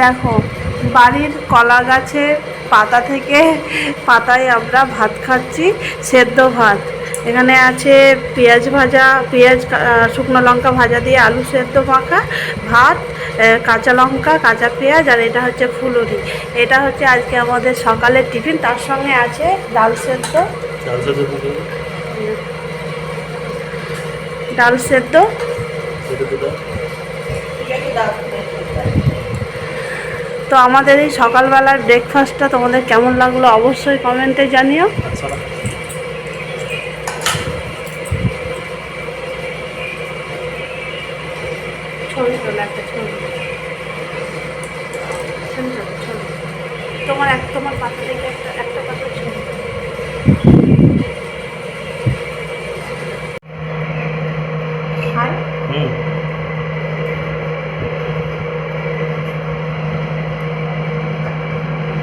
দেখো বাড়ির কলা গাছের পাতা থেকে পাতায় আমরা ভাত খাচ্ছি সেদ্ধ ভাত। এখানে আছে পেঁয়াজ ভাজা পেঁয়াজ শুকনো লঙ্কা ভাজা দিয়ে আলু সেদ্ধ মাখা ভাত কাঁচা লঙ্কা কাঁচা পেঁয়াজ আর এটা হচ্ছে ফুলুরি। এটা হচ্ছে আজকে আমাদের সকালের টিফিন তার সঙ্গে আছে ডাল সেদ্ধ। ডাল সেদ্ধ তো আমাদের এই সকালবেলার ব্রেকফাস্টটা তোমাদের কেমন লাগল অবশ্যই কমেন্টে জানিও। তোমার এক তোমার পাতা থেকে একটা একটা পাতা ছবি। হুম।